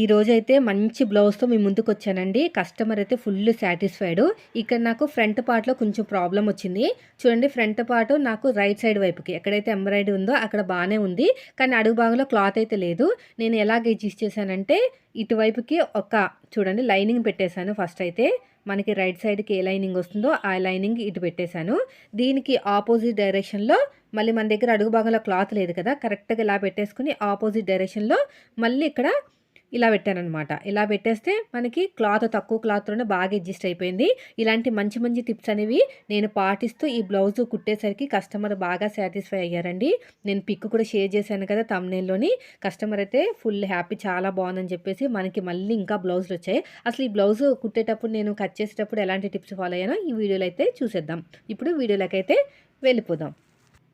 ఈ రోజైతే మంచి బ్లౌజ్తో మీ ముందుకు వచ్చానండి కస్టమర్ అయితే ఫుల్ సాటిస్ఫైడ్. ఇక్కడ నాకు ఫ్రంట్ పార్ట్లో కొంచెం ప్రాబ్లం వచ్చింది. చూడండి ఫ్రంట్ పార్ట్ నాకు రైట్ సైడ్ వైపుకి ఎక్కడైతే ఎంబ్రాయిడరీ ఉందో అక్కడ బాగానే ఉంది. కానీ అడుగు భాగంలో క్లాత్ అయితే లేదు. నేను ఎలా గెడ్జెస్ చేశానంటే ఇటువైపుకి ఒక చూడండి లైనింగ్ పెట్టేశాను ఫస్ట్ అయితే మనకి రైట్ సైడ్కి ఏ లైనింగ్ వస్తుందో ఆ లైనింగ్ ఇటు పెట్టేశాను. దీనికి ఆపోజిట్ డైరెక్షన్లో మళ్ళీ మన దగ్గర అడుగు భాగంలో క్లాత్ లేదు కదా కరెక్ట్గా ఇలా పెట్టేసుకుని ఆపోజిట్ డైరెక్షన్లో మళ్ళీ ఇక్కడ ఇలా పెట్టానమాట ఇలా పెట్టేస్తే మనకి క్లాత్ తక్కువ క్లాత్లోనే బాగా అడ్జస్ట్ అయిపోయింది. ఇలాంటి మంచి మంచి టిప్స్ అనేవి నేను పాటిస్తూ ఈ బ్లౌజ్ కుట్టేసరికి కస్టమర్ బాగా సాటిస్ఫై అయ్యారండి. నేను పిక్ కూడా షేర్ చేశాను కదా తమ్నేల్లోని. కస్టమర్ అయితే ఫుల్ హ్యాపీ చాలా బాగుందని చెప్పేసి మనకి మళ్ళీ ఇంకా బ్లౌజులు వచ్చాయి. అసలు ఈ బ్లౌజ్ కుట్టేటప్పుడు నేను కట్ చేసేటప్పుడు ఎలాంటి టిప్స్ ఫాలో అయ్యానో ఈ వీడియోలో అయితే చూసేద్దాం. ఇప్పుడు వీడియోలోకి అయితే వెళ్ళిపోదాం.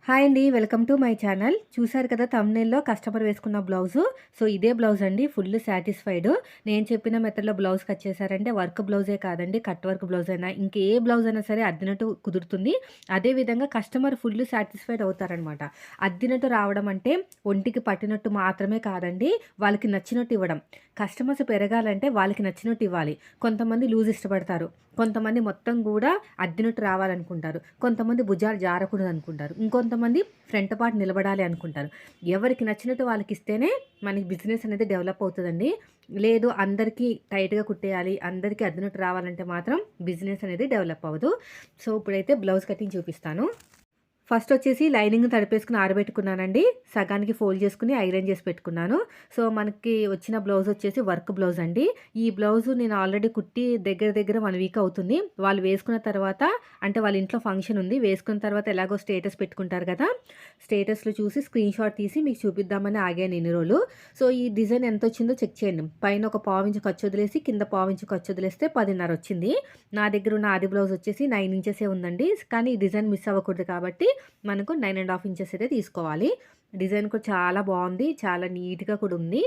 హాయ్ అండి వెల్కమ్ టు మై ఛానల్. చూసారు కదా తమ్నేల్లో కస్టమర్ వేసుకున్న బ్లౌజు. సో ఇదే బ్లౌజ్ అండి ఫుల్ సాటిస్ఫైడ్ నేను చెప్పిన మెథడ్లో బ్లౌజ్ కట్ చేశారంటే వర్క్ బ్లౌజే కాదండి కట్ వర్క్ బ్లౌజ్ అయినా. ఇంకే బ్లౌజ్ అయినా సరే అద్దినట్టు కుదురుతుంది. అదేవిధంగా కస్టమర్ ఫుల్ సాటిస్ఫైడ్ అవుతారనమాట అద్దినట్టు రావడం అంటే ఒంటికి పట్టినట్టు మాత్రమే కాదండి వాళ్ళకి నచ్చినట్టు ఇవ్వడం. కస్టమర్స్ పెరగాలంటే వాళ్ళకి నచ్చినట్టు ఇవ్వాలి. కొంతమంది లూజ్ ఇష్టపడతారు. కొంతమంది మొత్తం కూడా అద్దినట్టు రావాలనుకుంటారు. కొంతమంది భుజాలు జారకూడదు అనుకుంటారు ఇంకొంత కొంతమంది ఫ్రంట్ పార్ట్ నిలబడాలి అనుకుంటారు. ఎవరికి నచ్చినట్టు వాళ్ళకి ఇస్తేనే మనకి బిజినెస్ అనేది డెవలప్ అవుతుందండి. లేదు అందరికీ టైట్గా కుట్టేయాలి అందరికీ అద్దినట్టు రావాలంటే మాత్రం బిజినెస్ అనేది డెవలప్ అవ్వదు. సో ఇప్పుడైతే బ్లౌజ్ కటింగ్ చూపిస్తాను. ఫస్ట్ వచ్చేసి లైనింగ్ తడిపేసుకుని ఆరబెట్టుకున్నానండి. సగానికి ఫోల్డ్ చేసుకుని ఐరన్ చేసి పెట్టుకున్నాను. సో మనకి వచ్చిన బ్లౌజ్ వచ్చేసి వర్క్ బ్లౌజ్ అండి. ఈ బ్లౌజ్ నేను ఆల్రెడీ కుట్టి దగ్గర దగ్గర వన్ వీక్ అవుతుంది. వాళ్ళు వేసుకున్న తర్వాత అంటే వాళ్ళ ఇంట్లో ఫంక్షన్ ఉంది. వేసుకున్న తర్వాత ఎలాగో స్టేటస్ పెట్టుకుంటారు కదా. స్టేటస్లో చూసి స్క్రీన్ షాట్ తీసి మీకు చూపిద్దామని ఆగాను ఎన్ని రోజులు. సో ఈ డిజైన్ ఎంత వచ్చిందో చెక్ చేయండి. పైన ఒక పావించి ఖర్చు వదిలేసి కింద పావించి ఖర్చు వదిలేస్తే పదిన్నర వచ్చింది. నా దగ్గర ఉన్న ఆది బ్లౌజ్ వచ్చేసి నైన్ ఇంచెసే ఉందండి. కానీ ఈ డిజైన్ మిస్ అవ్వకూడదు కాబట్టి మనకు నైన్ అండ్ హాఫ్ ఇంచెస్ అయితే తీసుకోవాలి. డిజైన్ కూడా చాలా బాగుంది చాలా నీట్గా కూడా ఉంది.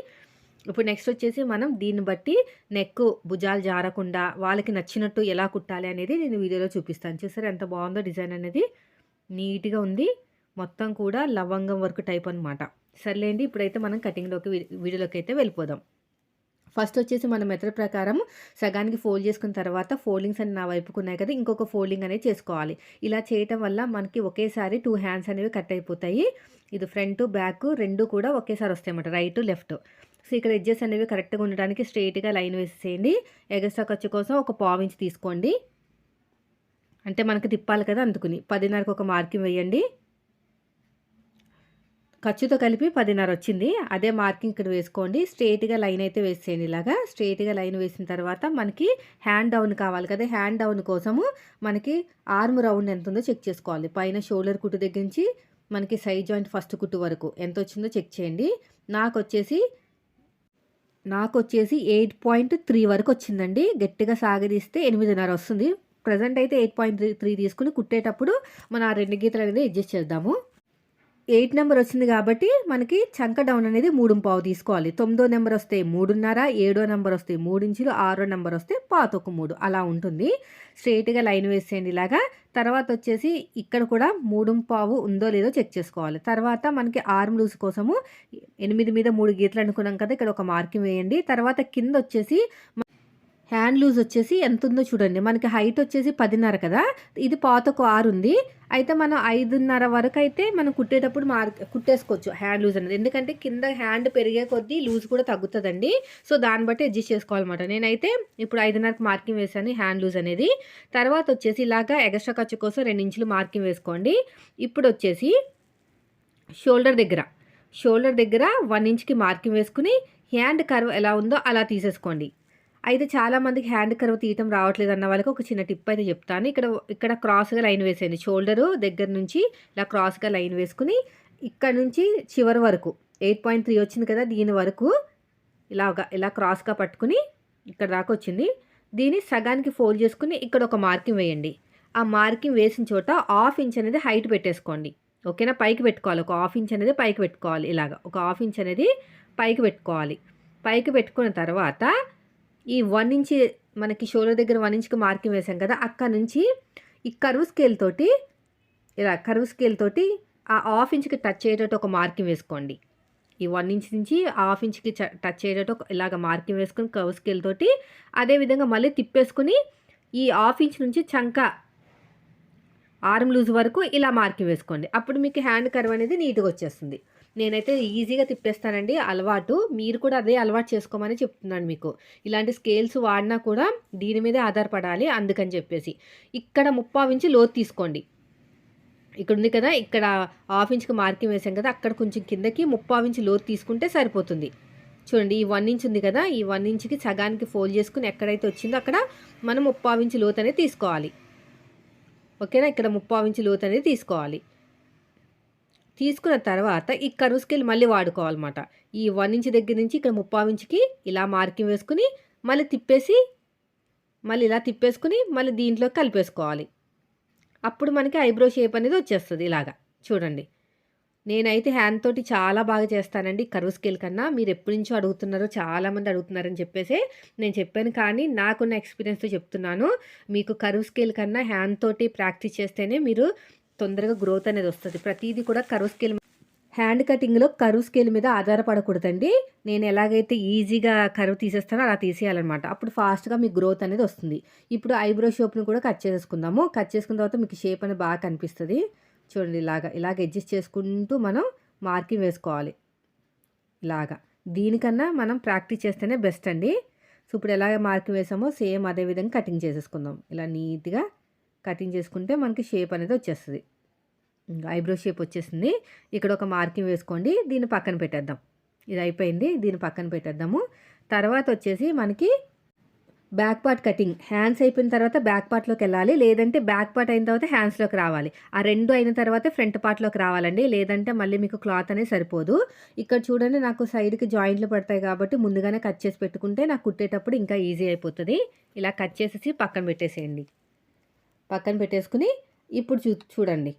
ఇప్పుడు నెక్స్ట్ వచ్చేసి మనం దీన్ని బట్టి నెక్ భుజాలు జారకుండా వాళ్ళకి నచ్చినట్టు ఎలా కుట్టాలి అనేది నేను వీడియోలో చూపిస్తాను. చూసారు ఎంత బాగుందో డిజైన్ అనేది? నీట్గా ఉంది. మొత్తం కూడా లవంగం వర్క్ టైప్ అనమాట సర్లేండి ఇప్పుడైతే మనం కటింగ్లోకి వీడియోలోకి అయితే వెళ్ళిపోదాం. ఫస్ట్ వచ్చేసి మన మెథడ్ ప్రకారం సగానికి ఫోల్డ్ చేసుకున్న తర్వాత ఫోల్డింగ్స్ అని నా వైపుకు ఉన్నాయి కదా ఇంకొక ఫోల్డింగ్ అనేది చేసుకోవాలి. ఇలా చేయటం వల్ల మనకి ఒకేసారి టూ హ్యాండ్స్ అనేవి కట్ అయిపోతాయి. ఇది ఫ్రంట్ బ్యాక్ రెండు కూడా ఒకేసారి వస్తాయి అన్నమాట రైట్ లెఫ్ట్ సో ఇక్కడ ఎడ్జెస్ అనేవి కరెక్ట్గా ఉండడానికి స్ట్రైట్గా లైన్ వేసేయండి ఎగస్ట్రా ఖర్చు కోసం ఒక పావించి తీసుకోండి. అంటే మనకి తిప్పాలి కదా అందుకుని పదిన్నరకు ఒక మార్కింగ్ వేయండి. ఖర్చుతో కలిపి పదిన్నర వచ్చింది. అదే మార్కింగ్ ఇక్కడ వేసుకోండి. స్ట్రేట్గా లైన్ అయితే వేసేయండి ఇలాగా. స్ట్రేట్గా లైన్ వేసిన తర్వాత మనకి హ్యాండ్ డౌన్ కావాలి కదా. హ్యాండ్ డౌన్ కోసము మనకి ఆర్మ్ రౌండ్ ఎంత ఉందో చెక్ చేసుకోవాలి. పైన షోల్డర్ కుట్టు దగ్గర నుంచి మనకి సైడ్ జాయింట్ ఫస్ట్ కుట్టు వరకు ఎంత వచ్చిందో చెక్ చేయండి. నాకు వచ్చేసి నాకు వచ్చేసి ఎయిట్ పాయింట్ త్రీ వరకు వచ్చిందండి. గట్టిగా సాగదీస్తే ఎనిమిదిన్నర వస్తుంది. ప్రజెంట్ అయితే ఎయిట్ పాయింట్ త్రీ త్రీ తీసుకుని కుట్టేటప్పుడు మనం ఆ రెండు గీతలు అనేది అడ్జస్ట్ చేద్దాము. ఎయిట్ నెంబర్ వచ్చింది కాబట్టి మనకి చంక డౌన్ అనేది మూడు పావు తీసుకోవాలి. తొమ్మిదో నెంబర్ వస్తే మూడున్నర ఏడో నెంబర్ వస్తే మూడు ఇంచులు ఆరో నెంబర్ వస్తే పాతొక మూడు. అలా ఉంటుంది. స్ట్రైట్గా లైన్ వేసేయండి ఇలాగా. తర్వాత వచ్చేసి ఇక్కడ కూడా మూడు పావు ఉందో లేదో చెక్ చేసుకోవాలి. తర్వాత మనకి ఆర్మ్ లూజ్ కోసము ఎనిమిది మీద మూడు గీతలు అనుకున్నాం కదా ఇక్కడ ఒక మార్కింగ్ వేయండి. తర్వాత కింద వచ్చేసి హ్యాండ్ లూజ్ వచ్చేసి ఎంత ఉందో చూడండి. మనకి హైట్ వచ్చేసి పదిన్నర కదా? ఇది పాతకు ఆరు ఉంది. అయితే మనం ఐదున్నర వరకు అయితే మనం కుట్టేటప్పుడు మార్ కుట్టేసుకోవచ్చు హ్యాండ్ లూజ్ అనేది. ఎందుకంటే కింద హ్యాండ్ పెరిగే కొద్దీ లూజ్ కూడా తగ్గుతుందండి. సో దాన్ని బట్టి అడ్జస్ట్ చేసుకోవాలన్నమాట. నేనైతే ఇప్పుడు ఐదున్నరకు మార్కింగ్ వేసాను హ్యాండ్ లూజ్ అనేది. తర్వాత వచ్చేసి ఇలాగా ఎగస్ట్రా ఖర్చు కోసం రెండు ఇంచులు మార్కింగ్ వేసుకోండి. ఇప్పుడు వచ్చేసి షోల్డర్ దగ్గర. షోల్డర్ దగ్గర వన్ ఇంచ్కి మార్కింగ్ వేసుకుని హ్యాండ్ కర్వ్ ఎలా ఉందో అలా తీసేసుకోండి. అయితే చాలామందికి హ్యాండ్ కర్వ్ తీయటం రావట్లేదు అన్న వాళ్ళకి ఒక చిన్న టిప్ అయితే చెప్తాను. ఇక్కడ ఇక్కడ క్రాస్గా లైన్ వేసేయండి. షోల్డరు దగ్గర నుంచి ఇలా క్రాస్గా లైన్ వేసుకుని ఇక్కడ నుంచి చివరి వరకు ఎయిట్ పాయింట్ త్రీ వచ్చింది కదా దీని వరకు ఇలాగా ఇలా క్రాస్గా పట్టుకుని ఇక్కడ దాకా వచ్చింది. దీన్ని సగానికి ఫోల్డ్ చేసుకుని ఇక్కడ ఒక మార్కింగ్ వేయండి. ఆ మార్కింగ్ వేసిన చోట హాఫ్ ఇంచ్ అనేది హైట్ పెట్టేసుకోండి. ఓకేనా? పైకి పెట్టుకోవాలి. ఒక హాఫ్ ఇంచ్ అనేది పైకి పెట్టుకోవాలి. ఇలాగ ఒక హాఫ్ ఇంచ్ అనేది పైకి పెట్టుకోవాలి. పైకి పెట్టుకున్న తర్వాత ఈ వన్ ఇంచ్ మనకి షోల్డర్ దగ్గర వన్ ఇంచ్కి మార్కింగ్ వేసాం కదా అక్కడ నుంచి ఈ కరువు స్కేల్ తోటి ఇలా కరువు స్కేల్ తోటి ఆ హాఫ్ ఇంచ్కి టచ్ అయ్యేటట్టు ఒక మార్కింగ్ వేసుకోండి. ఈ వన్ ఇంచ్ నుంచి హాఫ్ ఇంచ్కి టచ్ అయ్యేటట్టు ఒక ఇలాగ మార్కింగ్ వేసుకుని కరువు స్కేల్ తోటి అదేవిధంగా మళ్ళీ తిప్పేసుకుని ఈ హాఫ్ ఇంచ్ నుంచి చంక ఆర్మ్ లూజ్ వరకు ఇలా మార్కింగ్ వేసుకోండి. అప్పుడు మీకు హ్యాండ్ కర్వ్ అనేది నీట్గా వచ్చేస్తుంది. నేనైతే ఈజీగా తిప్పేస్తానండి. అలవాటు. మీరు కూడా అదే అలవాటు చేసుకోమని చెప్తున్నాను మీకు. ఇలాంటి స్కేల్స్ వాడినా కూడా దీని మీదే ఆధారపడాలి అందుకని చెప్పేసి. ఇక్కడ ముప్పావించి లోతు తీసుకోండి. ఇక్కడ ఉంది కదా ఇక్కడ హాఫ్ ఇంచ్కి మార్కింగ్ వేసాం కదా అక్కడ కొంచెం కిందకి ముప్పావించి లోతు తీసుకుంటే సరిపోతుంది. చూడండి ఈ వన్ ఇంచ్ ఉంది కదా ఈ వన్ ఇంచ్కి సగానికి ఫోల్డ్ చేసుకుని ఎక్కడైతే వచ్చిందో అక్కడ మనం ముప్పావించి లోతు అనేది తీసుకోవాలి. ఓకేనా? ఇక్కడ ముప్పావించి లోతు అనేది తీసుకోవాలి. తీసుకున్న తర్వాత ఈ కరువు స్కేల్ మళ్ళీ వాడుకోవాలన్నమాట. ఈ వన్ ఇంచ్ దగ్గర నుంచి ఇక్కడ ముప్పావు ఇంచుకి ఇలా మార్కింగ్ వేసుకుని మళ్ళీ తిప్పేసి మళ్ళీ ఇలా తిప్పేసుకుని మళ్ళీ దీంట్లో కలిపేసుకోవాలి. అప్పుడు మనకి ఐబ్రో షేప్ అనేది వచ్చేస్తుంది ఇలాగా. చూడండి. నేనైతే హ్యాండ్ తోటి చాలా బాగా చేస్తానండి కరువు స్కేల్ కన్నా. మీరు ఎప్పటి నుంచో అడుగుతున్నారో చాలామంది అడుగుతున్నారని చెప్పేసి నేను చెప్పాను. కానీ నాకున్న ఎక్స్పీరియన్స్తో చెప్తున్నాను. మీకు కరువు స్కేల్ కన్నా హ్యాండ్ తోటి ప్రాక్టీస్ చేస్తేనే మీరు తొందరగా గ్రోత్ అనేది వస్తుంది. ప్రతిదీ కూడా కరువు స్కేల్ హ్యాండ్ కటింగ్లో కరువు స్కేల్ మీద ఆధారపడకూడదండి. నేను ఎలాగైతే ఈజీగా కరువు తీసేస్తానో అలా తీసేయాలన్నమాట. అప్పుడు ఫాస్ట్గా మీకు గ్రోత్ అనేది వస్తుంది. ఇప్పుడు ఐబ్రో షేప్ని కూడా కట్ చేసుకుందాము కట్ చేసుకున్న తర్వాత మీకు షేప్ అనేది బాగా కనిపిస్తుంది. చూడండి ఇలాగా ఇలాగ అడ్జస్ట్ చేసుకుంటూ మనం మార్కింగ్ వేసుకోవాలి. ఇలాగా. దీనికన్నా మనం ప్రాక్టీస్ చేస్తేనే బెస్ట్ అండి. సో ఇప్పుడు ఎలాగ మార్కింగ్ వేసామో సేమ్ అదే విధంగా కటింగ్ చేసేసుకుందాం. ఇలా నీట్గా కటింగ్ చేసుకుంటే మనకి షేప్ అనేది వచ్చేస్తుంది. ఐబ్రో షేప్ వచ్చేసింది. ఇక్కడ ఒక మార్కింగ్ వేసుకోండి. దీన్ని పక్కన పెట్టేద్దాం. ఇది అయిపోయింది. దీన్ని పక్కన పెట్టేద్దాము. తర్వాత వచ్చేసి మనకి బ్యాక్ పార్ట్ కటింగ్. హ్యాండ్స్ అయిపోయిన తర్వాత బ్యాక్ పార్ట్లోకి వెళ్ళాలి. లేదంటే బ్యాక్ పార్ట్ అయిన తర్వాత హ్యాండ్స్లోకి రావాలి. ఆ రెండు అయిన తర్వాత ఫ్రంట్ పార్ట్లోకి రావాలండి. లేదంటే మళ్ళీ మీకు క్లాత్ అనేది సరిపోదు. ఇక్కడ చూడండి నాకు సైడ్కి జాయింట్లు పడతాయి కాబట్టి ముందుగానే కట్ చేసి పెట్టుకుంటే నాకు కుట్టేటప్పుడు ఇంకా ఈజీ అయిపోతుంది. ఇలా కట్ చేసేసి పక్కన పెట్టేసేయండి. పక్కన పెట్టేసుకుని ఇప్పుడు చూ చూడండి.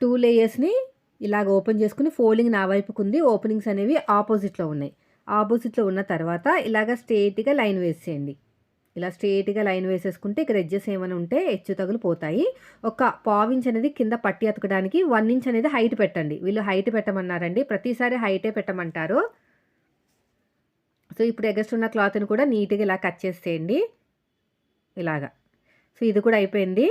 టూ లేయర్స్ని ఇలాగ ఓపెన్ చేసుకుని ఫోల్డింగ్ నా వైపుకు ఉంది. ఓపెనింగ్స్ అనేవి ఆపోజిట్లో ఉన్నాయి. ఆపోజిట్లో ఉన్న తర్వాత ఇలాగ స్ట్రేట్గా లైన్ వేసేయండి. ఇలా స్ట్రేట్గా లైన్ వేసేసుకుంటే ఇక్కడ ఎడ్జెస్ ఏమైనా ఉంటే హెచ్చు తగులు పోతాయి ఒక పావు ఇంచ్ అనేది కింద పట్టి అతకడానికి వన్ ఇంచ్ అనేది హైట్ పెట్టండి. వీళ్ళు హైట్ పెట్టమన్నారండి. ప్రతిసారి హైటే పెట్టమంటారు. సో ఇప్పుడు ఎగస్ట్ ఉన్న క్లాత్ని కూడా నీట్గా ఇలా కట్ చేసేయండి. ఇలాగా. సో ఇది కూడా అయిపోయింది.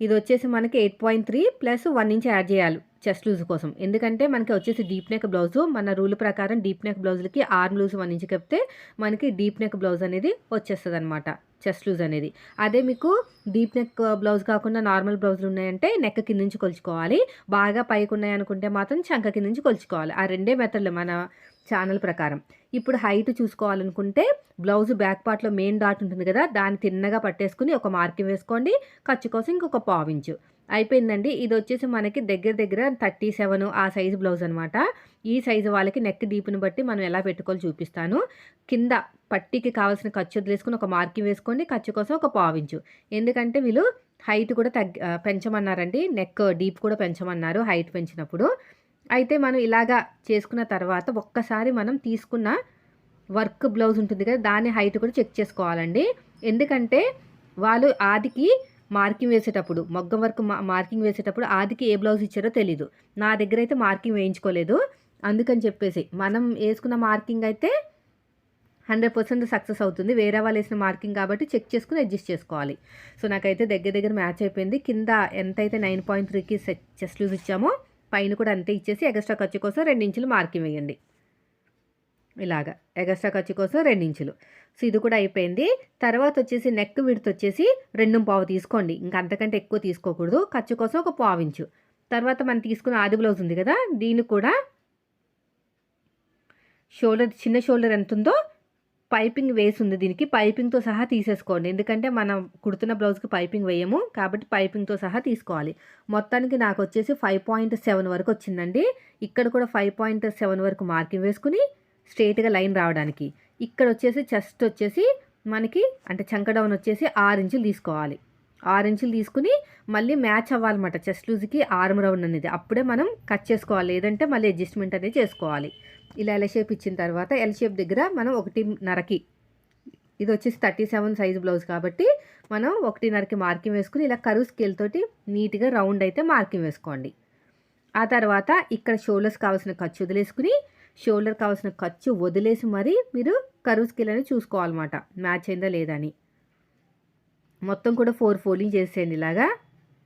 ఇది వచ్చేసి మనకి eight point three plus one inch add చేయాలి చెస్ట్ లూజ్ కోసం. ఎందుకంటే మనకి వచ్చేసి డీప్ నెక్ బ్లౌజ్ మన రూల్ ప్రకారం డీప్ నెక్ బ్లౌజ్లకి ఆర్మ్ లూజ్ వన్ ఇంచ్ చెప్తే మనకి డీప్ నెక్ బ్లౌజ్ అనేది వచ్చేస్తుంది అనమాట చెస్ట్ లూజ్ అనేది. అదే మీకు డీప్ నెక్ బ్లౌజ్ కాకుండా నార్మల్ బ్లౌజులు ఉన్నాయంటే నెక్ కింద నుంచి కొలుచుకోవాలి. బాగా పైకి ఉన్నాయనుకుంటే మాత్రం చంక కింద నుంచి కొలుచుకోవాలి. ఆ రెండే మెథడ్లు మన ఛానల్ ప్రకారం. ఇప్పుడు హైట్ చూసుకోవాలనుకుంటే బ్లౌజ్ బ్యాక్ పార్ట్లో మెయిన్ డాట్ ఉంటుంది కదా దాన్ని తిన్నగా పట్టేసుకుని ఒక మార్కింగ్ వేసుకోండి. ఖర్చు కోసం ఇంకొక పావించు అయిపోయిందండి. ఇది వచ్చేసి మనకి దగ్గర దగ్గర థర్టీ సెవెన్ ఆ సైజు బ్లౌజ్ అనమాట ఈ సైజు వాళ్ళకి నెక్ డీప్ని బట్టి మనం ఎలా పెట్టుకోవాలి చూపిస్తాను. కింద పట్టీకి కావాల్సిన ఖర్చు వదిలేసుకుని ఒక మార్కింగ్ వేసుకోండి ఖర్చు కోసం ఒక పావించు ఎందుకంటే వీళ్ళు హైట్ కూడా తగ్గ పెంచమన్నారండి. నెక్ డీప్ కూడా పెంచమన్నారు హైట్ పెంచినప్పుడు. అయితే మనం ఇలాగా చేసుకున్న తర్వాత ఒక్కసారి మనం తీసుకున్న వర్క్ బ్లౌజ్ ఉంటుంది కదా దాని హైట్ కూడా చెక్ చేసుకోవాలండి. ఎందుకంటే వాళ్ళు ఆదికి మార్కింగ్ వేసేటప్పుడు మొగ్గం వర్క్ మార్కింగ్ వేసేటప్పుడు ఆదికి ఏ బ్లౌజ్ ఇచ్చారో తెలీదు. నా దగ్గర అయితే మార్కింగ్ వేయించుకోలేదు. అందుకని చెప్పేసి మనం వేసుకున్న మార్కింగ్ అయితే హండ్రెడ్ పర్సెంట్ సక్సెస్ అవుతుంది. వేరే వాళ్ళు వేసిన మార్కింగ్ కాబట్టి చెక్ చేసుకుని అడ్జస్ట్ చేసుకోవాలి. సో నాకైతే దగ్గర దగ్గర మ్యాచ్ అయిపోయింది. కింద ఎంతైతే నైన్ పాయింట్ త్రీకి చెస్ట్ లూజ్ ఇచ్చామో పైన కూడా అంతే ఇచ్చేసి ఎగస్ట్రా ఖర్చు కోసం రెండు ఇంచులు మార్కింగ్ వేయండి. ఇలాగా. ఎగస్ట్రా ఖర్చు కోసం రెండు ఇంచులు సో ఇది కూడా అయిపోయింది. తర్వాత వచ్చేసి నెక్ విడత వచ్చేసి రెండు పావు తీసుకోండి. ఇంకా అంతకంటే ఎక్కువ తీసుకోకూడదు. ఖర్చు కోసం ఒక పావు ఇంచు. తర్వాత మనం తీసుకున్న ఆది బ్లౌజ్ ఉంది కదా దీన్ని కూడా షోల్డర్ చిన్న షోల్డర్ ఎంత ఉందో పైపింగ్ వేసి ఉంది దీనికి. పైపింగ్తో సహా తీసేసుకోండి. ఎందుకంటే మనం కుడుతున్న బ్లౌజ్కి పైపింగ్ వేయము. కాబట్టి పైపింగ్తో సహా తీసుకోవాలి. మొత్తానికి నాకు వచ్చేసి ఫైవ్ పాయింట్ సెవెన్ వరకు వచ్చిందండి. ఇక్కడ కూడా ఫైవ్ పాయింట్ సెవెన్ వరకు మార్కింగ్ వేసుకుని స్ట్రేట్గా లైన్ రావడానికి. ఇక్కడ వచ్చేసి చెస్ట్ వచ్చేసి మనకి అంటే చంకడౌన్ వచ్చేసి ఆరు ఇంచులు తీసుకోవాలి. ఆరు ఇంచులు తీసుకుని మళ్ళీ మ్యాచ్ అవ్వాలన్నమాట. చెస్ట్ లూజ్కి ఆర్మ్ రౌండ్ అనేది. అప్పుడే మనం కట్ చేసుకోవాలి. లేదంటే మళ్ళీ అడ్జస్ట్మెంట్ అనేది చేసుకోవాలి. ఇలా ఎల్ షేప్ ఇచ్చిన తర్వాత ఎల్ షేప్ దగ్గర మనం ఒకటిన్నరకి ఇది వచ్చేసి థర్టీ సెవెన్ సైజ్ బ్లౌజ్ కాబట్టి మనం ఒకటిన్నరకి మార్కింగ్ వేసుకుని ఇలా కరువు స్కేల్ తోటి నీట్గా రౌండ్ అయితే మార్కింగ్ వేసుకోండి. ఆ తర్వాత ఇక్కడ షోల్డర్స్ కావాల్సిన ఖర్చు వదిలేసుకుని షోల్డర్ కావాల్సిన ఖర్చు వదిలేసి మరీ మీరు కరువు స్కిల్ అనేది చూసుకోవాలన్నమాట. మ్యాచ్ అయిందా లేదా అని. మొత్తం కూడా ఫోర్ ఫోల్డింగ్ చేసేయండి ఇలాగా.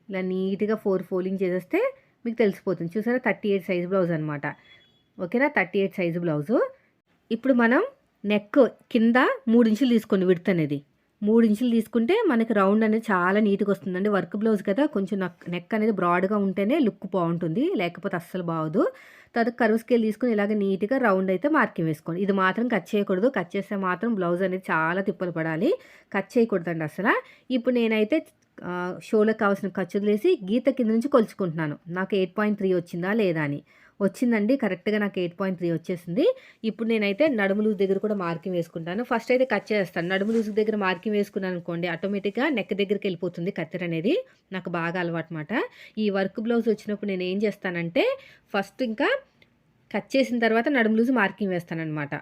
ఇలా నీట్గా ఫోర్ ఫోల్డింగ్ చేసేస్తే మీకు తెలిసిపోతుంది. చూసారా? థర్టీ ఎయిట్ సైజ్ బ్లౌజ్ అనమాట ఓకేనా? Thirty eight size blouse. ఇప్పుడు మనం నెక్ కింద మూడు ఇంచులు తీసుకోండి విడత అనేది. మూడు ఇంచులు తీసుకుంటే మనకి రౌండ్ అనేది చాలా నీట్గా వస్తుందండి. వర్క్ బ్లౌజ్ కదా కొంచెం నక్ నెక్ అనేది బ్రాడ్గా ఉంటేనే లుక్ బాగుంటుంది. లేకపోతే అస్సలు బాగోదు. తర్వాత కరువు స్కేల్ తీసుకుని ఇలాగ నీట్గా రౌండ్ అయితే మార్కింగ్ వేసుకోండి. ఇది మాత్రం కట్ చేయకూడదు. కట్ చేస్తే మాత్రం బ్లౌజ్ అనేది చాలా తిప్పలు పడాలి. కట్ చేయకూడదండి అసలు. ఇప్పుడు నేనైతే షోలకు కావాల్సిన ఖర్చు వదిలేసి గీత కింద నుంచి కొలుచుకుంటున్నాను. నాకు ఎయిట్ పాయింట్ త్రీ వచ్చిందా లేదా అని. వచ్చిందండి. కరెక్ట్గా నాకు ఎయిట్ పాయింట్ త్రీ వచ్చేసింది. ఇప్పుడు నేనైతే నడుము లూజ్ దగ్గర కూడా మార్కింగ్ వేసుకుంటాను. ఫస్ట్ అయితే కట్ చేస్తాను. నడుము లూజ్ దగ్గర మార్కింగ్ వేసుకున్నాను అనుకోండి ఆటోమేటిక్గా నెక్ దగ్గరికి వెళ్ళిపోతుంది కత్తెర అనేది. నాకు బాగా అలవాటు మాట ఈ వర్క్ బ్లౌజ్ వచ్చినప్పుడు నేను ఏం చేస్తానంటే ఫస్ట్ ఇంకా కట్ చేసిన తర్వాత నడుము లూజ్ మార్కింగ్ వేస్తానమాట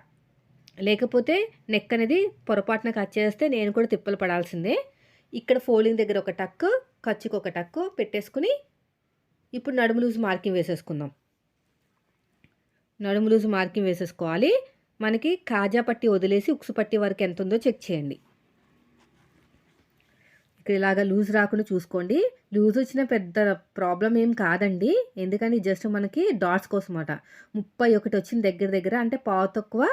లేకపోతే నెక్ అనేది పొరపాటున కట్ చేస్తే నేను కూడా తిప్పలు పడాల్సిందే. ఇక్కడ ఫోల్డింగ్ దగ్గర ఒక టక్ ఖర్చుకు ఒక టక్కు పెట్టేసుకుని ఇప్పుడు నడుము లూజ్ మార్కింగ్ వేసేసుకుందాం. నడుము లూజ్ మార్కింగ్ వేసేసుకోవాలి. మనకి కాజా పట్టి వదిలేసి ఉక్సు పట్టి వరకు ఎంత ఉందో చెక్ చేయండి. ఇక్కడ ఇలాగా లూజ్ రాకుండా చూసుకోండి. లూజ్ వచ్చిన పెద్ద ప్రాబ్లం ఏం కాదండి. ఎందుకని జస్ట్ మనకి డాట్స్ కోసం అట ముప్పై ఒకటి వచ్చిన దగ్గర దగ్గర అంటే పావు తక్కువ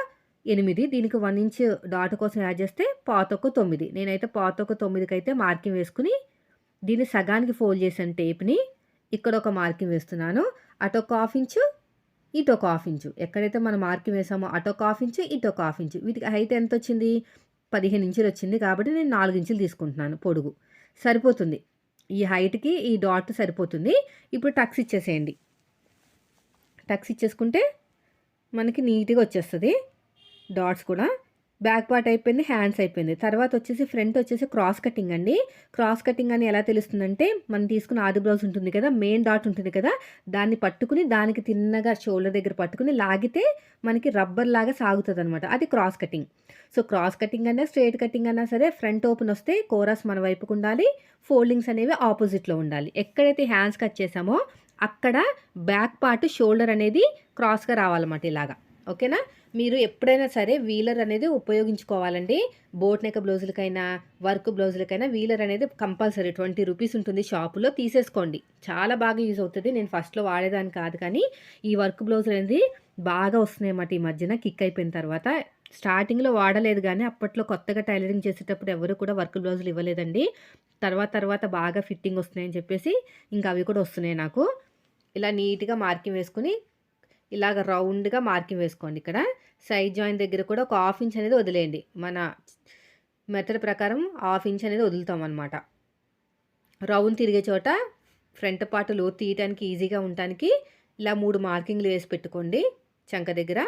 ఎనిమిది దీనికి వన్ ఇంచ్ డాట్ కోసం యాడ్ చేస్తే పావు తక్కువ తొమ్మిది. నేనైతే పావు తక్కువ తొమ్మిదికి అయితే మార్కింగ్ వేసుకుని దీన్ని సగానికి ఫోల్డ్ చేసాను టేప్ని. ఇక్కడ ఒక మార్కింగ్ వేస్తున్నాను. అటు ఒక హాఫ్ ఇంచు ఇటు ఒక హాఫ్ ఇంచు. ఎక్కడైతే మనం మార్కింగ్ వేసామో అటు ఒక హాఫ్ ఇంచు ఇటు ఒక హాఫ్ ఇంచు. వీటికి హైట్ ఎంత వచ్చింది పదిహేను ఇంచులు వచ్చింది కాబట్టి నేను నాలుగు ఇంచులు తీసుకుంటున్నాను పొడుగు. సరిపోతుంది. ఈ హైట్కి ఈ డాట్ సరిపోతుంది. ఇప్పుడు టక్స్ ఇచ్చేసేయండి. టక్స్ ఇచ్చేసుకుంటే మనకి నీట్గా వచ్చేస్తుంది. డాట్స్ కూడా. బ్యాక్ పార్ట్ అయిపోయింది హ్యాండ్స్ అయిపోయింది. తర్వాత వచ్చేసి ఫ్రంట్ వచ్చేసి క్రాస్ కటింగ్ అండి. క్రాస్ కటింగ్ అని ఎలా తెలుస్తుందంటే మనం తీసుకున్న ఆది బ్లౌజ్ ఉంటుంది కదా మెయిన్ డాట్ ఉంటుంది కదా దాన్ని పట్టుకుని దానికి తిన్నగా షోల్డర్ దగ్గర పట్టుకుని లాగితే మనకి రబ్బర్ లాగా సాగుతుంది అనమాట అది cross cutting. So cross cutting అన్నా స్ట్రేట్ కటింగ్ అన్నా సరే ఫ్రంట్ ఓపెన్ వస్తే కోరస్ మన వైపుకు ఉండాలి ఫోల్డింగ్స్ అనేవి ఆపోజిట్లో ఉండాలి. ఎక్కడైతే హ్యాండ్స్ కట్ చేసామో అక్కడ బ్యాక్ పార్ట్ షోల్డర్ అనేది క్రాస్గా రావాలన్నమాట ఇలాగా. ఓకేనా? మీరు ఎప్పుడైనా సరే వీలర్ అనేది ఉపయోగించుకోవాలండి. బోట్ నెక్ బ్లౌజులకైనా వర్క్ బ్లౌజులకైనా వీలర్ అనేది కంపల్సరీ ట్వంటీ రూపీస్ ఉంటుంది షాపులో తీసేసుకోండి. చాలా బాగా యూజ్ అవుతుంది. నేను ఫస్ట్లో వాడేదాన్ని కాదు కానీ ఈ వర్క్ బ్లౌజ్ అనేది బాగా వస్తున్నాయి అన్నమాట ఈ మధ్యన కిక్ అయిపోయిన తర్వాత. స్టార్టింగ్లో వాడలేదు కానీ అప్పట్లో కొత్తగా టైలరింగ్ చేసేటప్పుడు ఎవరు కూడా వర్క్ బ్లౌజులు ఇవ్వలేదండి. తర్వాత తర్వాత బాగా ఫిట్టింగ్ వస్తున్నాయని చెప్పేసి ఇంకా అవి కూడా వస్తున్నాయి నాకు. ఇలా నీట్గా మార్కింగ్ వేసుకుని ఇలాగ రౌండ్గా మార్కింగ్ వేసుకోండి ఇక్కడ. సైడ్ జాయిన్ దగ్గర కూడా ఒక హాఫ్ ఇంచ్ అనేది వదిలేయండి. మన మెథడ్ ప్రకారం హాఫ్ ఇంచ్ అనేది వదులుతాం అనమాట రౌండ్ తిరిగే చోట ఫ్రంట్ పార్ట్లో తీయటానికి ఈజీగా ఉండటానికి ఇలా మూడు మార్కింగ్లు వేసి పెట్టుకోండి చంక దగ్గర.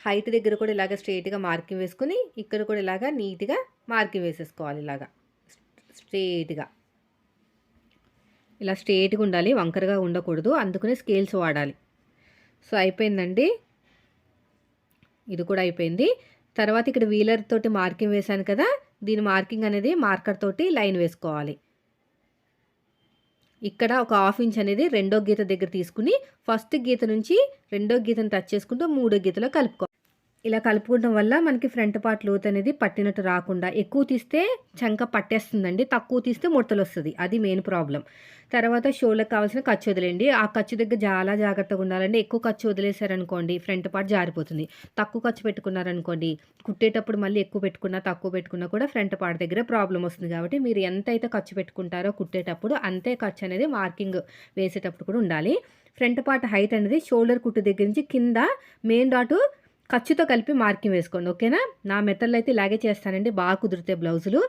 హైట్ దగ్గర కూడా ఇలాగ స్ట్రైట్గా మార్కింగ్ వేసుకుని ఇక్కడ కూడా ఇలాగ నీట్గా మార్కింగ్ వేసేసుకోవాలి ఇలాగా. స్ట్రైట్గా ఇలా స్ట్రైట్గా ఉండాలి వంకరగా ఉండకూడదు. అందుకనే స్కేల్స్ వాడాలి. సో అయిపోయిందండి. ఇది కూడా అయిపోయింది. తర్వాత ఇక్కడ వీలర్ తోటి మార్కింగ్ వేశాను కదా దీని మార్కింగ్ అనేది మార్కర్ తోటి లైన్ వేసుకోవాలి. ఇక్కడ ఒక హాఫ్ ఇంచ్ అనేది రెండో గీత దగ్గర తీసుకుని ఫస్ట్ గీత నుంచి రెండో గీతను టచ్ చేసుకుంటూ మూడో గీతలో కలుపుకోవాలి ఇలా కలుపుకోవడం వల్ల మనకి ఫ్రంట్ పార్ట్ లోత్ అనేది పట్టినట్టు రాకుండా ఎక్కువ తీస్తే చంక పట్టేస్తుందండి తక్కువ తీస్తే ముడతలు వస్తుంది. అది మెయిన్ ప్రాబ్లం తర్వాత షోలకు కావాల్సిన ఖర్చు వదిలేండి ఆ ఖర్చు దగ్గర చాలా జాగ్రత్తగా ఉండాలండి. ఎక్కువ ఖర్చు వదిలేశారనుకోండి ఫ్రంట్ పార్ట్ జారిపోతుంది. తక్కువ ఖర్చు పెట్టుకున్నారనుకోండి కుట్టేటప్పుడు మళ్ళీ ఎక్కువ పెట్టుకున్నా తక్కువ పెట్టుకున్నా కూడా ఫ్రంట్ పార్ట్ దగ్గర ప్రాబ్లం వస్తుంది. కాబట్టి మీరు ఎంత అయితే ఖర్చు పెట్టుకుంటారో కుట్టేటప్పుడు అంతే ఖర్చు అనేది మార్కింగ్ వేసేటప్పుడు కూడా ఉండాలి. ఫ్రంట్ పార్ట్ హైట్ అనేది షోల్డర్ కుట్టు దగ్గర నుంచి కింద మెయిన్ డాటు ఖర్చుతో కలిపి మార్కింగ్ వేసుకోండి ఓకేనా? నా మెథడ్లో అయితే ఇలాగే చేస్తానండి. బాగా కుదిరితే బ్లౌజులు.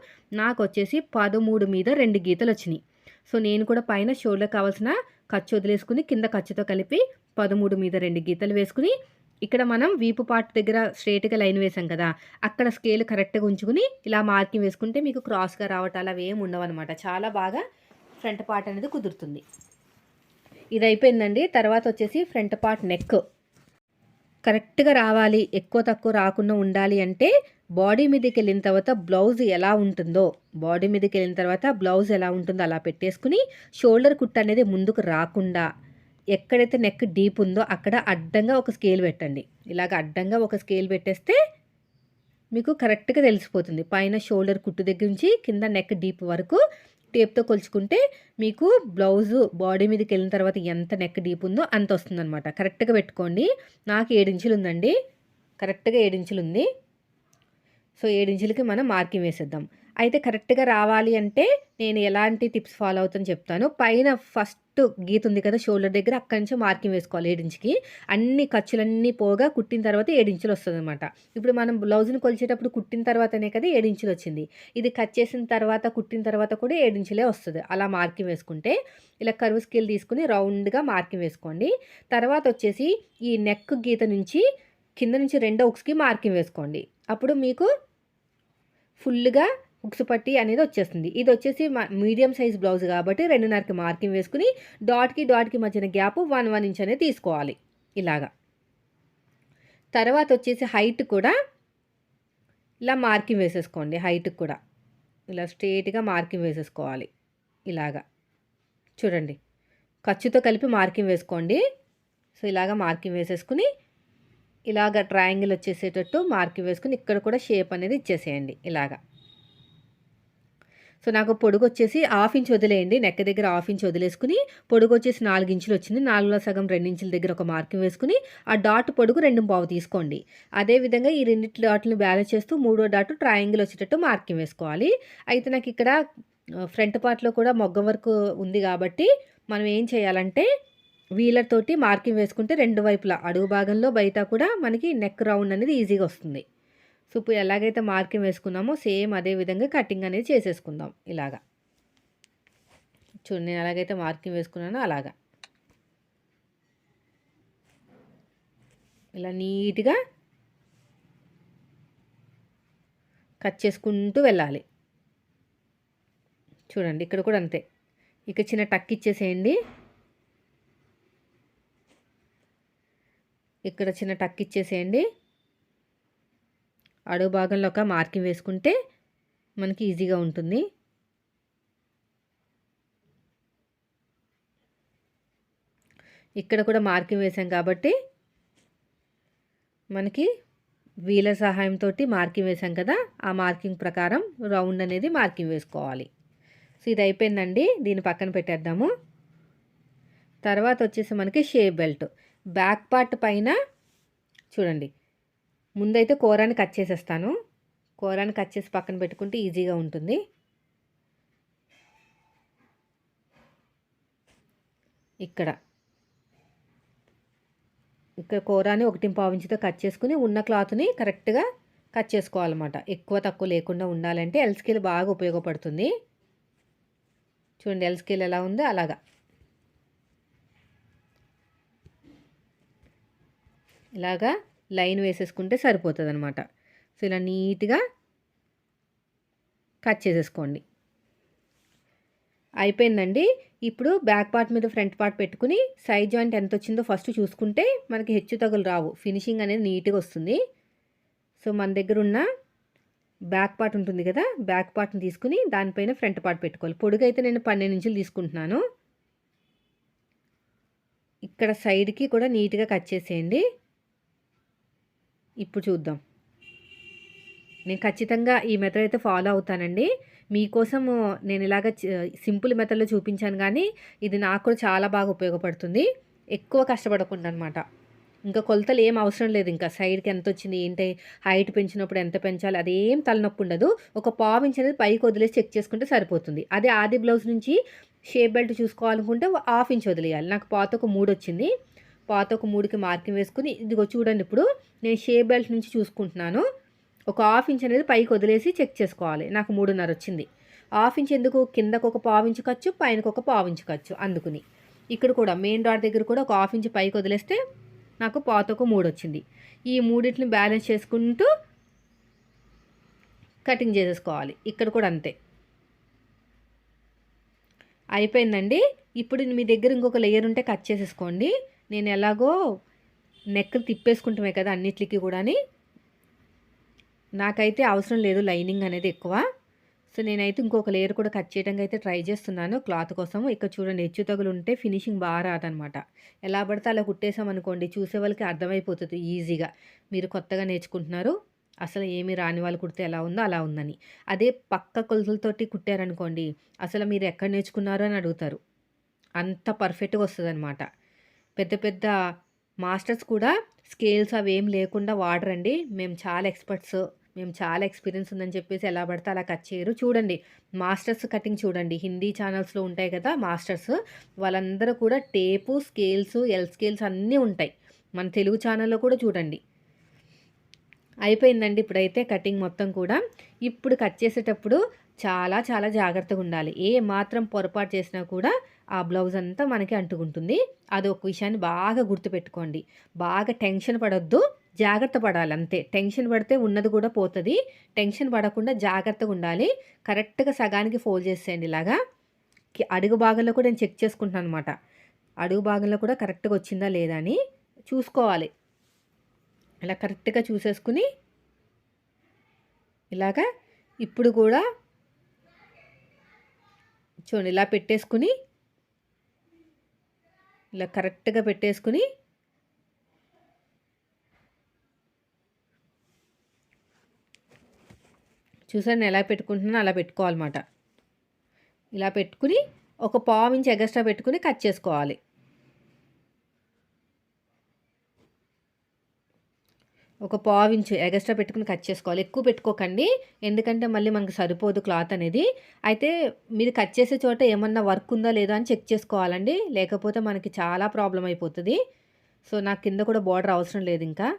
నాకు వచ్చేసి పదమూడు మీద రెండు గీతలు వచ్చినాయి. సో నేను కూడా పైన షోల్డర్ కావాల్సిన ఖర్చు వదిలేసుకుని కింద ఖర్చుతో కలిపి పదమూడు మీద రెండు గీతలు వేసుకుని ఇక్కడ మనం వీపు పార్ట్ దగ్గర స్ట్రేట్గా లైన్ వేసాం కదా అక్కడ స్కేల్ కరెక్ట్గా ఉంచుకుని ఇలా మార్కింగ్ వేసుకుంటే మీకు క్రాస్గా రావటాలు అవి ఏమి ఉండవన్నమాట చాలా బాగా ఫ్రంట్ పార్ట్ అనేది కుదురుతుంది. ఇది అయిపోయిందండి. తర్వాత వచ్చేసి ఫ్రంట్ పార్ట్ నెక్. కరెక్ట్గా రావాలి ఎక్కువ తక్కువ రాకుండా ఉండాలి అంటే బాడీ మీదకి వెళ్ళిన తర్వాత బ్లౌజ్ ఎలా ఉంటుందో బాడీ మీదకి వెళ్ళిన తర్వాత బ్లౌజ్ ఎలా ఉంటుందో అలా పెట్టేసుకుని షోల్డర్ కుట్ అనేది ముందుకు రాకుండా ఎక్కడైతే నెక్ డీప్ ఉందో అక్కడ అడ్డంగా ఒక స్కేల్ పెట్టండి. ఇలాగ అడ్డంగా ఒక స్కేల్ పెట్టేస్తే మీకు కరెక్ట్గా తెలిసిపోతుంది. పైన షోల్డర్ కుట్టు దగ్గర నుంచి కింద నెక్ డీప్ వరకు టేప్తో కొలుచుకుంటే మీకు బ్లౌజు బాడీ మీదకి వెళ్ళిన తర్వాత ఎంత నెక్ డీప్ ఉందో అంత వస్తుందన్నమాట కరెక్ట్గా పెట్టుకోండి. నాకు ఏడించులు ఉందండి. కరెక్ట్గా ఏడించులు ఉంది. సో ఏడించులకి మనం మార్కింగ్ వేసేద్దాం. అయితే కరెక్ట్గా రావాలి అంటే నేను ఎలాంటి టిప్స్ ఫాలో అవుతాను చెప్తాను. పైన ఫస్ట్ గీత ఉంది కదా షోల్డర్ దగ్గర అక్కడి నుంచి మార్కింగ్ వేసుకోవాలి ఏడించికి అన్ని ఖర్చులన్నీ పోగా కుట్టిన తర్వాత ఏడించులు వస్తుంది అనమాట ఇప్పుడు మనం బ్లౌజ్ని కొలిచేటప్పుడు కుట్టిన తర్వాతనే కదా ఏడించులు వచ్చింది. ఇది కట్ చేసిన తర్వాత కుట్టిన తర్వాత కూడా ఏడించులే వస్తుంది. అలా మార్కింగ్ వేసుకుంటే ఇలా కరువు స్కేల్ తీసుకుని రౌండ్గా మార్కింగ్ వేసుకోండి. తర్వాత వచ్చేసి ఈ నెక్ గీత నుంచి కింద నుంచి రెండో ఒకస్కి మార్కింగ్ వేసుకోండి. అప్పుడు మీకు ఫుల్గా హుక్స్ పట్టి అనేది వచ్చేస్తుంది. ఇది వచ్చేసి మీడియం సైజ్ బ్లౌజ్ కాబట్టి రెండున్నరకి మార్కింగ్ వేసుకుని డాట్కి డాట్కి మధ్యన గ్యాప్ వన్ వన్ ఇంచ్ అనేది తీసుకోవాలి. ఇలాగా. తర్వాత వచ్చేసి హైట్ కూడా ఇలా మార్కింగ్ వేసేసుకోండి. హైట్ కూడా. ఇలా స్ట్రేట్గా మార్కింగ్ వేసేసుకోవాలి. ఇలాగా. చూడండి. ఖర్చుతో కలిపి మార్కింగ్ వేసుకోండి. సో ఇలాగా మార్కింగ్ వేసేసుకుని ఇలాగ ట్రయాంగిల్ వచ్చేసేటట్టు మార్కింగ్ వేసుకుని ఇక్కడ కూడా షేప్ అనేది ఇచ్చేసేయండి. ఇలాగా. సో నాకు పొడుగు వచ్చేసి హాఫ్ ఇంచ్ వదిలేయండి. నెక్ దగ్గర హాఫ్ ఇంచ్ వదిలేసుకుని పొడుగు వచ్చేసి నాలుగు ఇంచులు వచ్చింది. నాలుగులో సగం రెండు ఇంచుల దగ్గర ఒక మార్కింగ్ వేసుకుని ఆ డాట్ పొడుగు రెండు పావు తీసుకోండి. అదేవిధంగా ఈ రెండింటి డాట్లను బ్యాలెన్స్ చేస్తూ మూడో డాట్ ట్రయాంగిల్ వచ్చేటట్టు మార్కింగ్ వేసుకోవాలి. అయితే నాకు ఇక్కడ ఫ్రంట్ పార్ట్లో కూడా మొగ్గ వర్క్ ఉంది కాబట్టి మనం ఏం చేయాలంటే వీలర్ తోటి మార్కింగ్ వేసుకుంటే రెండు వైపులా అడుగు భాగంలో బయట కూడా మనకి నెక్ రౌండ్ అనేది ఈజీగా వస్తుంది. సో ఇప్పుడు ఎలాగైతే మార్కింగ్ వేసుకున్నామో సేమ్ అదే విధంగా కటింగ్ అనేది చేసేసుకుందాం ఇలాగా. చూడండి నేను ఎలాగైతే మార్కింగ్ వేసుకున్నానో అలాగా. ఇలా నీట్గా కట్ చేసుకుంటూ వెళ్ళాలి. చూడండి ఇక్కడ కూడా అంతే. ఇక చిన్న టక్ ఇచ్చేసేయండి. ఇక్కడ చిన్న టక్ ఇచ్చేసేయండి. అడుగు భాగంలో ఒక మార్కింగ్ వేసుకుంటే మనకి ఈజీగా ఉంటుంది. ఇక్కడ కూడా మార్కింగ్ వేసాం కాబట్టి మనకి వీలర్ సహాయంతో మార్కింగ్ వేసాం కదా ఆ మార్కింగ్ ప్రకారం రౌండ్ అనేది మార్కింగ్ వేసుకోవాలి. సో ఇది అయిపోయిందండి. దీన్ని పక్కన పెట్టేద్దాము. తర్వాత వచ్చేసి మనకి షేప్ బెల్ట్. బ్యాక్ పార్ట్ పైన చూడండి. ముందైతే కూరని కట్ చేసేస్తాను. కూరని కట్ చేసి పక్కన పెట్టుకుంటే ఈజీగా ఉంటుంది. ఇక్కడ. ఇక్కడ కూరని ఒకటి పావించితో కట్ చేసుకుని ఉన్న క్లాత్ని కరెక్ట్గా కట్ చేసుకోవాలన్నమాట. ఎక్కువ తక్కువ లేకుండా ఉండాలంటే ఎల్ స్కేల్ బాగా ఉపయోగపడుతుంది. చూడండి ఎల్ స్కేల్ ఎలా ఉందో అలాగా. ఇలాగా లైన్ వేసేసుకుంటే సరిపోతుంది అనమాట సో ఇలా నీట్గా కట్ చేసేసుకోండి. అయిపోయిందండి. ఇప్పుడు బ్యాక్ పార్ట్ మీద ఫ్రంట్ పార్ట్ పెట్టుకుని సైడ్ జాయింట్ ఎంత వచ్చిందో ఫస్ట్ చూసుకుంటే మనకి హెచ్చు తగులు రావు. ఫినిషింగ్ అనేది నీట్గా వస్తుంది. సో మన దగ్గర ఉన్న బ్యాక్ పార్ట్ ఉంటుంది కదా బ్యాక్ పార్ట్ని తీసుకుని దానిపైన ఫ్రంట్ పార్ట్ పెట్టుకోవాలి. పొడుగు అయితే నేను పన్నెండు ఇంచులు తీసుకుంటున్నాను. ఇక్కడ సైడ్కి కూడా నీట్గా కట్ చేసేయండి. ఇప్పుడు చూద్దాం. నేను ఖచ్చితంగా ఈ మెథడ్ అయితే ఫాలో అవుతానండి. మీకోసం నేను ఇలాగ సింపుల్ మెథడ్లో చూపించాను కానీ ఇది నాకు కూడా చాలా బాగా ఉపయోగపడుతుంది. ఎక్కువ కష్టపడకుండా అనమాట ఇంకా కొలతలు ఏం అవసరం లేదు. ఇంకా సైడ్కి ఎంత వచ్చింది ఏంటి హైట్ పెంచినప్పుడు ఎంత పెంచాలి అదేం తలనొప్పి ఉండదు. ఒక పావు ఇంచ్ అనేది పైకి వదిలేసి చెక్ చేసుకుంటే సరిపోతుంది. అదే ఆది బ్లౌజ్ నుంచి షేప్ బెల్ట్ చూసుకోవాలనుకుంటే హాఫ్ ఇంచ్ వదిలేయాలి. నాకు పాత ఒక మూడు వచ్చింది. పాత ఒక మూడుకి మార్కింగ్ వేసుకుని ఇదిగో చూడండి ఇప్పుడు నేను షేప్ బెల్ట్ నుంచి చూసుకుంటున్నాను. ఒక హాఫ్ ఇంచ్ అనేది పైకి వదిలేసి చెక్ చేసుకోవాలి. నాకు మూడున్నర వచ్చింది. హాఫ్ ఇంచ్ ఎందుకు? కిందకు ఒక పావు ఇంచు ఖర్చు పైనకు ఒక పావు ఇంచు ఖర్చు అందుకుని. ఇక్కడ కూడా మెయిన్ డాట్ దగ్గర కూడా ఒక హాఫ్ ఇంచ్ పైకి వదిలేస్తే నాకు పాత ఒక మూడు వచ్చింది. ఈ మూడింటిని బ్యాలెన్స్ చేసుకుంటూ కటింగ్ చేసేసుకోవాలి. ఇక్కడ కూడా అంతే. అయిపోయిందండి. ఇప్పుడు మీ దగ్గర ఇంకొక లేయర్ ఉంటే కట్ చేసేసుకోండి. నేను ఎలాగో నెక్ తిప్పేసుకుంటామే కదా అన్నిటికి కూడా నాకైతే అవసరం లేదు లైనింగ్ అనేది ఎక్కువ. సో నేనైతే ఇంకొక లేయర్ కూడా కట్ చేయడానికి అయితే ట్రై చేస్తున్నాను క్లాత్ కోసం. ఇక్కడ చూడండి హెచ్చు తగులు ఉంటే ఫినిషింగ్ బాగా రాదనమాట. ఎలా పడితే అలా కుట్టేసామనుకోండి చూసే వాళ్ళకి అర్థమైపోతుంది ఈజీగా. మీరు కొత్తగా నేర్చుకుంటున్నారు అసలు ఏమి రాని వాళ్ళు కుడితే ఎలా ఉందో అలా ఉందని. అదే పక్క కొలతలతోటి కుట్టారనుకోండి అసలు మీరు ఎక్కడ నేర్చుకున్నారు అని అడుగుతారు. అంత పర్ఫెక్ట్గా వస్తుంది అనమాట పెద్ద పెద్ద మాస్టర్స్ కూడా స్కేల్స్ అవి ఏం లేకుండా వాడరండి. మేము చాలా ఎక్స్పర్ట్స్. మేము చాలా ఎక్స్పీరియన్స్ ఉందని చెప్పేసి ఎలా పడితే అలా కట్ చేయరు. చూడండి మాస్టర్స్ కటింగ్ చూడండి. హిందీ ఛానల్స్లో ఉంటాయి కదా మాస్టర్స్. వాళ్ళందరూ కూడా టేపు స్కేల్స్ ఎల్ స్కేల్స్ అన్నీ ఉంటాయి. మన తెలుగు ఛానల్లో కూడా చూడండి. అయిపోయిందండి ఇప్పుడైతే కటింగ్ మొత్తం కూడా. ఇప్పుడు కట్ చేసేటప్పుడు చాలా చాలా జాగ్రత్తగా ఉండాలి. ఏ మాత్రం పొరపాటు చేసినా కూడా ఆ బ్లౌజ్ అంతా మనకి అంటుకుంటుంది. అది ఒక విషయాన్ని బాగా గుర్తుపెట్టుకోండి. బాగా టెన్షన్ పడొద్దు. జాగ్రత్త పడాలి అంతే. టెన్షన్ పడితే ఉన్నది కూడా పోతుంది. టెన్షన్ పడకుండా జాగ్రత్తగా ఉండాలి. కరెక్ట్గా సగానికి ఫోల్డ్ చేసేయండి ఇలాగా. అడుగు భాగంలో కూడా నేను చెక్ చేసుకుంటున్నాను అనమాట అడుగు భాగంలో కూడా కరెక్ట్గా వచ్చిందా లేదా అని చూసుకోవాలి. ఇలా కరెక్ట్గా చూసేసుకుని ఇలాగా ఇప్పుడు కూడా చూడండి ఇలా పెట్టేసుకుని ఇలా కరెక్ట్గా పెట్టేసుకుని చూసాను ఎలా పెట్టుకుంటున్నానో అలా పెట్టుకోవాలన్నమాట. ఇలా పెట్టుకుని ఒక పావు ఇంచ్ ఎగస్ట్రా పెట్టుకుని కట్ చేసుకోవాలి. ఒక పావు ఇంచు ఎగస్ట్రా పెట్టుకుని కట్ చేసుకోవాలి. ఎక్కువ పెట్టుకోకండి. ఎందుకంటే మళ్ళీ మనకు సరిపోదు క్లాత్ అనేది. అయితే మీరు కట్ చేసే చోట ఏమన్నా వర్క్ ఉందా లేదా అని చెక్ చేసుకోవాలండి. లేకపోతే మనకి చాలా ప్రాబ్లం అయిపోతుంది. సో నాకు కింద కూడా బార్డర్ అవసరం లేదు ఇంకా.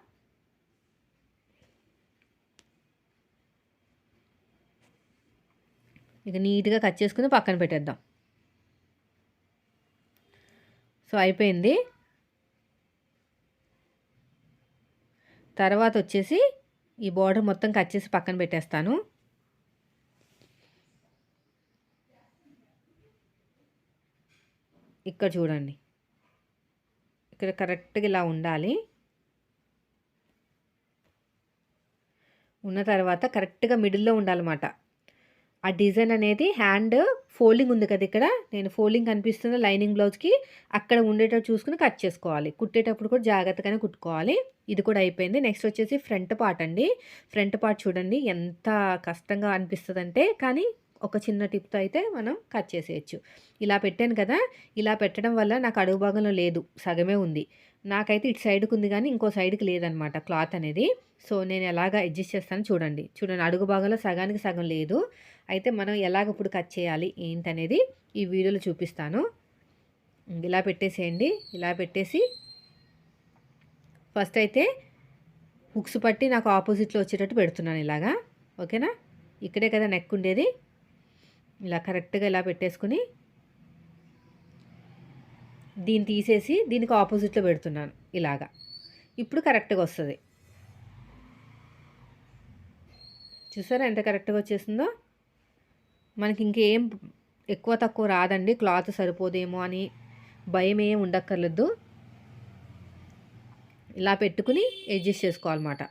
ఇక నీట్గా కట్ చేసుకుని పక్కన పెట్టేద్దాం. సో అయిపోయింది. తర్వాత వచ్చేసి ఈ బార్డర్ మొత్తం కట్ చేసి పక్కన పెట్టేస్తాను. ఇక్కడ చూడండి. ఇక్కడ కరెక్ట్గా ఇలా ఉండాలి. ఉన్న తర్వాత కరెక్ట్గా మిడిల్లో ఉండాలన్నమాట. ఆ డిజైన్ అనేది హ్యాండ్ ఫోల్డింగ్ ఉంది కదా ఇక్కడ. నేను ఫోల్డింగ్ కనిపిస్తున్న లైనింగ్ బ్లౌజ్కి అక్కడ ఉండేటట్టు చూసుకుని కట్ చేసుకోవాలి. కుట్టేటప్పుడు కూడా జాగ్రత్తగానే కుట్టుకోవాలి. ఇది కూడా అయిపోయింది. నెక్స్ట్ వచ్చేసి ఫ్రంట్ పార్ట్ అండి. ఫ్రంట్ పార్ట్ చూడండి ఎంత కష్టంగా అనిపిస్తుంది కానీ ఒక చిన్న టిప్తో అయితే మనం కట్ చేసేయచ్చు. ఇలా పెట్టాను కదా ఇలా పెట్టడం వల్ల నాకు అడుగు భాగంలో లేదు సగమే ఉంది. నాకైతే ఇటు సైడ్కి ఉంది కానీ ఇంకో సైడ్కి లేదనమాట క్లాత్ అనేది. సో నేను ఎలాగ అడ్జస్ట్ చేస్తాను చూడండి. చూడండి అడుగు భాగంలో సగానికి సగం లేదు. అయితే మనం ఎలాగ ఇప్పుడు కట్ చేయాలి ఏంటనేది ఈ వీడియోలో చూపిస్తాను. ఇలా పెట్టేసేయండి ఇలా పెట్టేసి ఫస్ట్ అయితే హుక్స్ పట్టి నాకు ఆపోజిట్లో వచ్చేటట్టు పెడుతున్నాను ఇలాగా ఓకేనా? ఇక్కడే కదా నెక్ ఉండేది. ఇలా కరెక్ట్గా ఇలా పెట్టేసుకుని దీన్ని తీసేసి దీనికి ఆపోజిట్లో పెడుతున్నాను ఇలాగా. ఇప్పుడు కరెక్ట్గా వస్తుంది. చూసారా ఎంత కరెక్ట్గా వచ్చేసిందో? మనకి ఇంకేం ఎక్కువ తక్కువ రాదండి. క్లాత్ సరిపోదేమో అని భయం ఏం ఉండక్కర్లేదు. ఇలా పెట్టుకుని అడ్జస్ట్ చేసుకోవాలన్నమాట.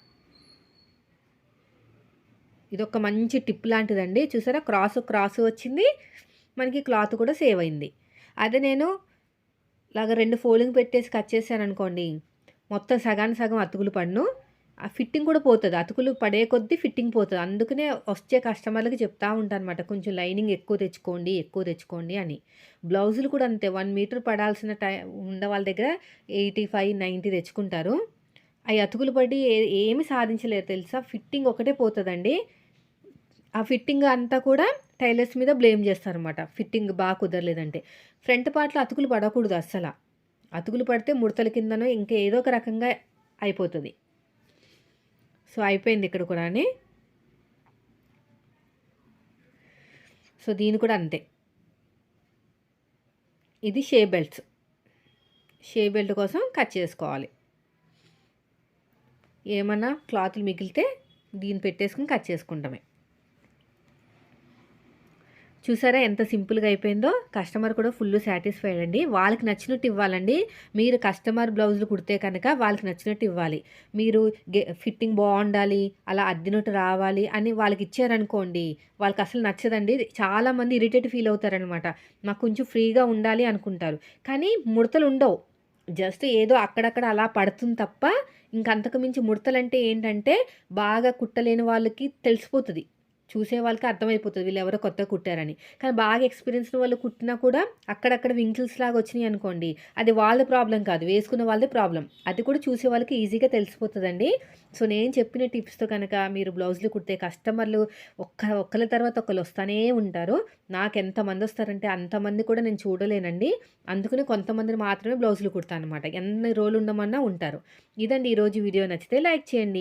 ఇది ఒక మంచి టిప్ లాంటిదండి. చూసారా? క్రాస్ క్రాస్ వచ్చింది. మనకి క్లాత్ కూడా సేవ్ అయింది. అదే నేను ఇలాగ రెండు ఫోల్డింగ్ పెట్టేసి కట్ చేశాను అనుకోండి మొత్తం సగానికి సగం అతుకులు పన్ను. ఆ ఫిట్టింగ్ కూడా పోతుంది. అతుకులు పడే కొద్దీ ఫిట్టింగ్ పోతుంది. అందుకనే వచ్చే కస్టమర్లకి చెప్తా ఉంటాను అనమాట కొంచెం లైనింగ్ ఎక్కువ తెచ్చుకోండి ఎక్కువ తెచ్చుకోండి అని. బ్లౌజులు కూడా అంతే. వన్ మీటర్ పడాల్సిన టై ఉండే వాళ్ళ దగ్గర ఎయిటీ ఫైవ్ నైంటీ తెచ్చుకుంటారు. అవి అతుకులు పడి ఏమి సాధించలేరు తెలుసా? ఫిట్టింగ్ ఒకటే పోతుందండి. ఆ ఫిట్టింగ్ అంతా కూడా టైలర్స్ మీద బ్లేమ్ చేస్తారనమాట ఫిట్టింగ్ బాగా కుదరలేదంటే. ఫ్రంట్ పార్ట్లో అతుకులు పడకూడదు అస్సలు. అతుకులు పడితే ముడతల కిందనో ఇంకా ఏదో ఒక రకంగా అయిపోతుంది. సో అయిపోయింది ఇక్కడ కూడా సో దీని కూడా అంతే. ఇది షే బెల్ట్స్. షే బెల్ట్ కోసం కట్ చేసుకోవాలి. ఏమన్నా క్లాత్లు మిగిలితే దీన్ని పెట్టేసుకుని కట్ చేసుకుంటామే. చూసారా ఎంత సింపుల్గా అయిపోయిందో? కస్టమర్ కూడా ఫుల్ సాటిస్ఫైడ్ అండి. వాళ్ళకి నచ్చినట్టు ఇవ్వాలండి. మీరు కస్టమర్ బ్లౌజులు కుడితే కనుక వాళ్ళకి నచ్చినట్టు ఇవ్వాలి. మీరు ఫిట్టింగ్ బాగుండాలి అలా అద్దినట్టు రావాలి అని వాళ్ళకి ఇచ్చారనుకోండి వాళ్ళకి అసలు నచ్చదండి. చాలామంది ఇరిటేట్ ఫీల్ అవుతారనమాట. మాకు కొంచెం ఫ్రీగా ఉండాలి అనుకుంటారు. కానీ ముడతలు ఉండవు. జస్ట్ ఏదో అక్కడక్కడ అలా పడుతుంది తప్ప ఇంకంతకు మించి ముడతలంటే ఏంటంటే బాగా కుట్టలేని వాళ్ళకి తెలిసిపోతుంది. చూసే వాళ్ళకి అర్థమైపోతుంది వీళ్ళు ఎవరో కొత్తగా కుట్టారని. కానీ బాగా ఎక్స్పీరియన్స్ వాళ్ళు కుట్టినా కూడా అక్కడక్కడ వింకిల్స్ లాగా వచ్చినాయి అనుకోండి అది వాళ్ళ ప్రాబ్లం కాదు వేసుకున్న వాళ్ళదే ప్రాబ్లం అది కూడా చూసే వాళ్ళకి ఈజీగా తెలిసిపోతుందండి. సో నేను చెప్పిన టిప్స్తో కనుక మీరు బ్లౌజులు కుడితే కస్టమర్లు ఒక్క ఒక్కరి తర్వాత ఒకరు వస్తూనే ఉంటారు. నాకు ఎంతమంది వస్తారంటే అంతమంది కూడా నేను చూడలేనండి. అందుకని కొంతమందిని మాత్రమే బ్లౌజులు కుడతాను అనమాట ఎన్ని రోజులు ఉండమన్నా ఉంటారు. ఇదండి ఈరోజు వీడియో. నచ్చితే లైక్ చేయండి.